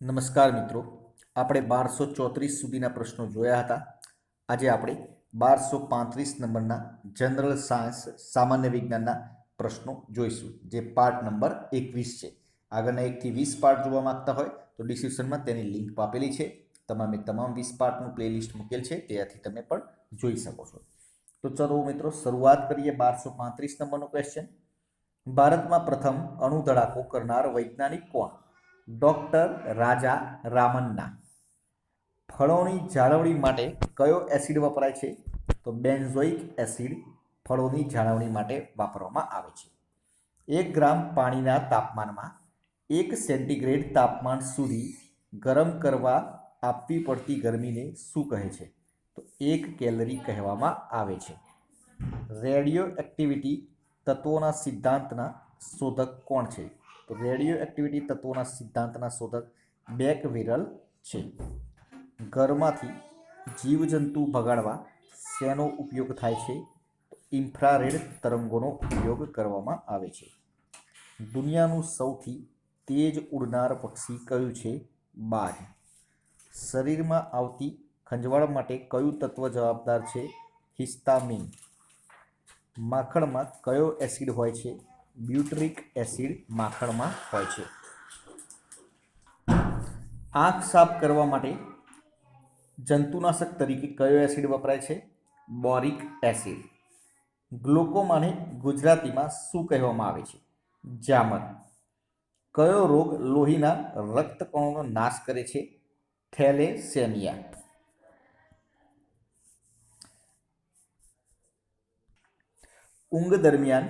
નમસ્કાર મિત્રો. આપણે બારસો ચોત્રીસ સુધીના પ્રશ્નો જોયા હતા. આજે આપણે બારસો પાંત્રીસ નંબરના જનરલ સાયન્સ, સામાન્ય વિજ્ઞાનના પ્રશ્નો જોઈશું, જે પાર્ટ નંબર એકવીસ છે. આગળના એકથી વીસ પાર્ટ જોવા માંગતા હોય તો ડિસ્ક્રિપ્શનમાં તેની લિંક આપેલી છે. તમામે તમામ વીસ પાર્ટનું પ્લેલિસ્ટ મૂકેલ છે, ત્યાંથી તમે પણ જોઈ શકો છો. તો ચલો મિત્રો, શરૂઆત કરીએ બારસો પાંત્રીસ નંબરનો ક્વેશ્ચન ભારતમાં પ્રથમ અણુ ધડાકો કરનાર વૈજ્ઞાનિક કોણ? ડોક્ટર રાજા રામન્ના. ફળોની જાળવણી માટે કયો એસિડ વપરાય છે? તો બેન્ઝોઇક એસિડ ફળોની જાળવણી માટે વાપરવામાં આવે છે. એક ગ્રામ પાણીના તાપમાનમાં એક સેન્ટીગ્રેડ તાપમાન સુધી ગરમ કરવા આપવી પડતી ગરમીને શું કહે છે? તો એક કેલરી કહેવામાં આવે છે. રેડિયો એક્ટિવિટી તત્વોના સિદ્ધાંતના શોધક કોણ છે? તો રેડિયો એક્ટિવિટી તત્વોના સિદ્ધાંતના શોધક બેક વિરલ છે. ઘરમાંથી જીવજંતુ ભગાડવા શેનો ઉપયોગ થાય છે? ઇન્ફ્રારેડ તરંગોનો ઉપયોગ કરવામાં આવે છે. દુનિયાનું સૌથી તેજ ઉડનાર પક્ષી કયું છે? બાજ શરીરમાં આવતી ખંજવાળ માટે કયું તત્વ જવાબદાર છે? હિસ્ટામિન. માખણમાં કયો એસિડ હોય છે? બ્યુટ્રિક એસિડ માખણમાં હોય છે. આંખ સાફ કરવા માટે જંતુનાશક તરીકે કયો એસિડ વપરાય છે? Boric acid. ગ્લુકોમાને ગુજરાતીમાં શું કહેવામાં આવે છે? જામર. કયો રોગ લોહીના રક્તકણોનો નાશ કરે છે? થેલેસેમિયા. ઊંઘ દરમિયાન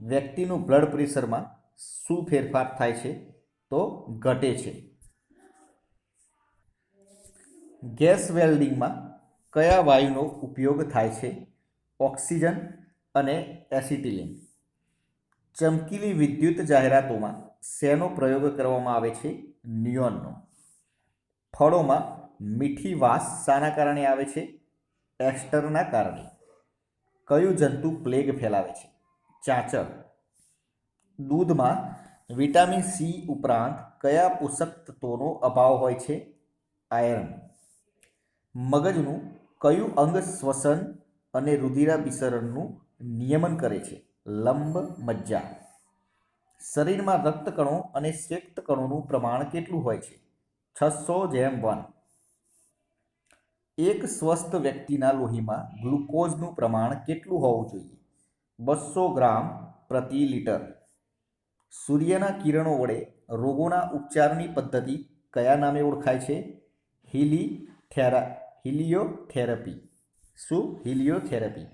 વ્યક્તિનું બ્લડ પ્રેશરમાં શું ફેરફાર થાય છે તો ઘટે છે. ગેસ વેલ્ડિંગમાં કયા વાયુનો ઉપયોગ થાય છે? ઓક્સિજન અને એસિટિલિન. ચમકીલી વિદ્યુત જાહેરાતોમાં શેનો પ્રયોગ કરવામાં આવે છે? નિયોનનો. ફળોમાં મીઠી વાસ શાના કારણે આવે છે? એસ્ટરના કારણે. કયું જંતુ પ્લેગ ફેલાવે છે? ચાચર. દૂધમાં વિટામિન સી ઉપરાંત કયા પોષક તત્વોનો અભાવ હોય છે? આયર્ન. મગજનું કયું અંગ શ્વસન અને રુધિરાભિસરણનું નિયમન કરે છે? લંબ મજ્જા. શરીરમાં રક્તકણો અને શ્વેતકણોનું પ્રમાણ કેટલું હોય છે? છસો જેમ વન. એક સ્વસ્થ વ્યક્તિના લોહીમાં ગ્લુકોઝનું પ્રમાણ કેટલું હોવું જોઈએ? બસો ગ્રામ પ્રતિ લિટર. સૂર્યના કિરણો વડે રોગોના ઉપચારની પદ્ધતિ કયા નામે ઓળખાય છે? હિલી થેરા હિલિયોથેરાપી. શું? હિલિયોથેરાપી.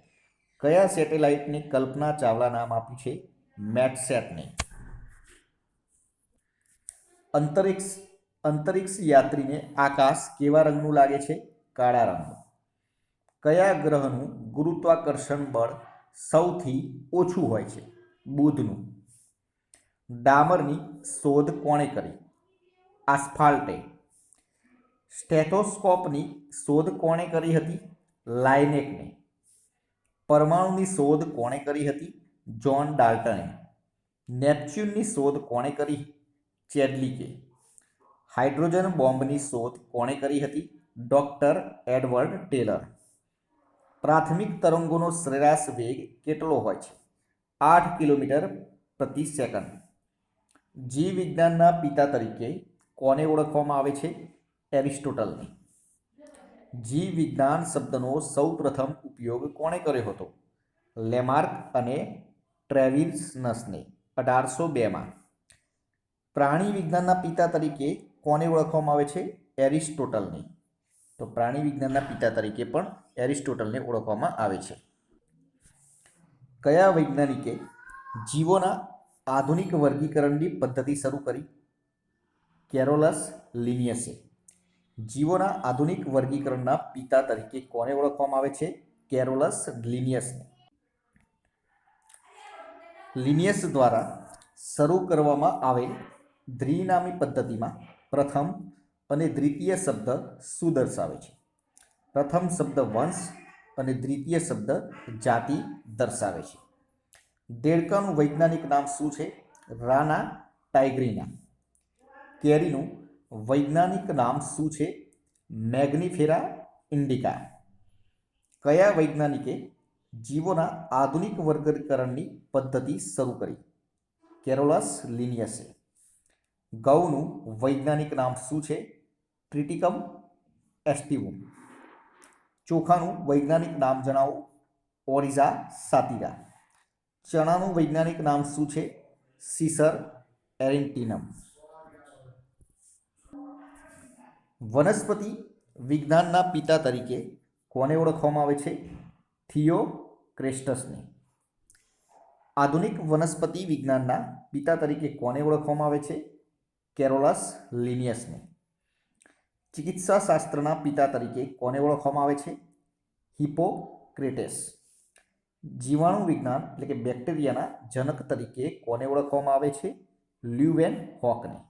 કયા સેટેલાઇટને કલ્પના ચાવલા નામ આપ્યું છે? મેટસેટને. અંતરિક્ષ અંતરિક્ષ યાત્રીને આકાશ કેવા રંગનું લાગે છે? કાળા રંગનું. કયા ગ્રહનું ગુરુત્વાકર્ષણ બળ સૌથી ઓછું હોય છે, બુધનું. ડામરની શોધ કોણે કરી? આસ્ફાલ્ટે. સ્ટેથોસ્કોપની શોધ કોણે કરી હતી? લાઇનેકને. પરમાણુની શોધ કોણે કરી હતી? જ્હોન ડાલ્ટને. નેપચ્યુનની શોધ કોણે કરી? ચેડલિકે. હાઇડ્રોજન બોમ્બની શોધ કોણે કરી હતી? Doctor Edward Teller. પ્રાથમિક તરંગોનો સરેરાશ વેગ કેટલો હોય છે? આઠ કિલોમીટર પ્રતિ સેકન્ડ. જીવ પિતા તરીકે કોને ઓળખવામાં આવે છે? એરિસ્ટોટલને. જીવ વિજ્ઞાન શબ્દનો સૌપ્રથમ ઉપયોગ કોણે કર્યો હતો? લેમાર્ક અને ટ્રેવિલ્સનસને, અઢારસો બેમાં પ્રાણી વિજ્ઞાનના પિતા તરીકે કોને ઓળખવામાં આવે છે? એરિસ્ટોટલને. તો પ્રાણી વિજ્ઞાનના પિતા તરીકે પણ એરિસ્ટોટલને ઓળખવામાં આવે છે. કયા વૈજ્ઞાનિકે જીવોના આધુનિક વર્ગીકરણની પદ્ધતિ શરૂ કરી? કેરોલસ લિનિયસે. જીવોના આધુનિક વર્ગીકરણના પિતા તરીકે કોને ઓળખવામાં આવે છે? કેરોલસ લિનિયસને. લિનિયસ દ્વારા શરૂ કરવામાં આવેલ દ્વિનામી પદ્ધતિમાં પ્રથમ અને દ્વિતીય શબ્દ શું દર્શાવે છે. પ્રથમ શબ્દ વંશ અને દ્વિતીય શબ્દ જાતિ દર્શાવે છે. દેડકાનું વૈજ્ઞાનિક નામ શું છે? રાના ટાઇગ્રીના. કેરીનું વૈજ્ઞાનિક નામ શું છે? મેગ્નિફેરા ઇન્ડિકા. કયા વૈજ્ઞાનિકે જીવોના આધુનિક વર્ગીકરણની પદ્ધતિ શરૂ કરી? કેરોલસ લિનિયસે. ગૌનું વૈજ્ઞાનિક નામ શું છે? ટ્રિટિકમ એસ્ટિવમ ચોખાનું વૈજ્ઞાનિક નામ જણાવો. ઓરિઝા સાતિરા. ચણાનું વૈજ્ઞાનિક નામ શું છે? સીસર એરેન્ટિનમ. વનસ્પતિ વિજ્ઞાનના પિતા તરીકે કોને ઓળખવામાં આવે છે? થિયો ક્રેસ્ટસને. આધુનિક વનસ્પતિ વિજ્ઞાનના પિતા તરીકે કોને ઓળખવામાં આવે છે? કેરોલસ લિનિયસને. ચિકિત્સા શાસ્ત્રના પિતા તરીકે કોને ઓળખવામાં આવે છે? હિપોક્રેટેસ. જીવાણુ વિજ્ઞાન એટલે કે બેક્ટેરિયાના જનક તરીકે કોને ઓળખવામાં આવે છે? લ્યુવેન હોકને.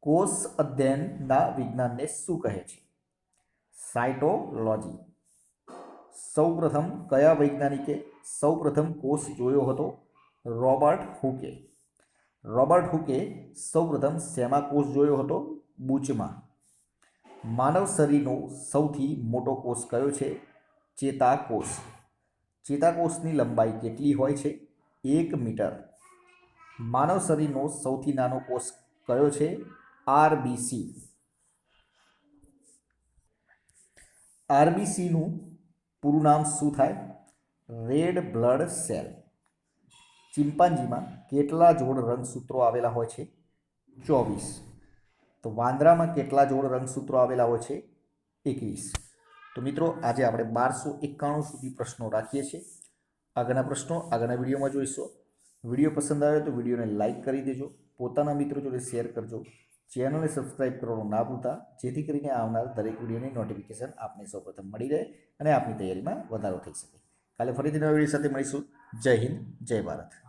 કોષ અધ્યયનના વિજ્ઞાનને શું કહે છે? સાયટોલોજી. સૌપ્રથમ કયા વૈજ્ઞાનિકે સૌપ્રથમ કોષ જોયો હતો? રોબર્ટ હુકે. રોબર્ટ હુકે સૌપ્રથમ શેમાં કોષ જોયો હતો? બૂચમાં. માનવ શરીરનો સૌથી મોટો કોષ કયો છે? ચેતાકોષ. ચેતાકોષની લંબાઈ કેટલી હોય છે? એક મીટર. માનવ શરીરનો સૌથી નાનો કોષ કયો છે? આરબીસી. આરબીસીનું પૂરું નામ શું થાય? Red blood cell. ચિમ્પાન્જીમાં કેટલા જોડ રંગસૂત્રો આવેલા હોય છે? ચોવીસ. તો વાંદરામાં કેટલા જોડ રંગસૂત્રો આવેલા હોય છે? એકવીસ. તો મિત્રો, આજે આપણે બારસો એકાણું સુધી પ્રશ્નો રાખીએ છીએ. આગળના પ્રશ્નો આગળના વિડીયોમાં જોઈશું. વીડિયો પસંદ આવે તો વિડીયોને લાઇક કરી દેજો. પોતાના મિત્રો જોડે શેર કરજો. ચેનલને સબસ્ક્રાઇબ કરવાનું ના ભૂલતા. જેથી કરીને આવનાર દરેક વિડીયોની નોટિફિકેશન આપને સૌપ્રથમ મળી રહે અને આપની તૈયારીમાં વધારો થઈ શકે. કાલે ફરીથી નવા વીડિયો સાથે મળીશું. જય હિન્દ, જય ભારત.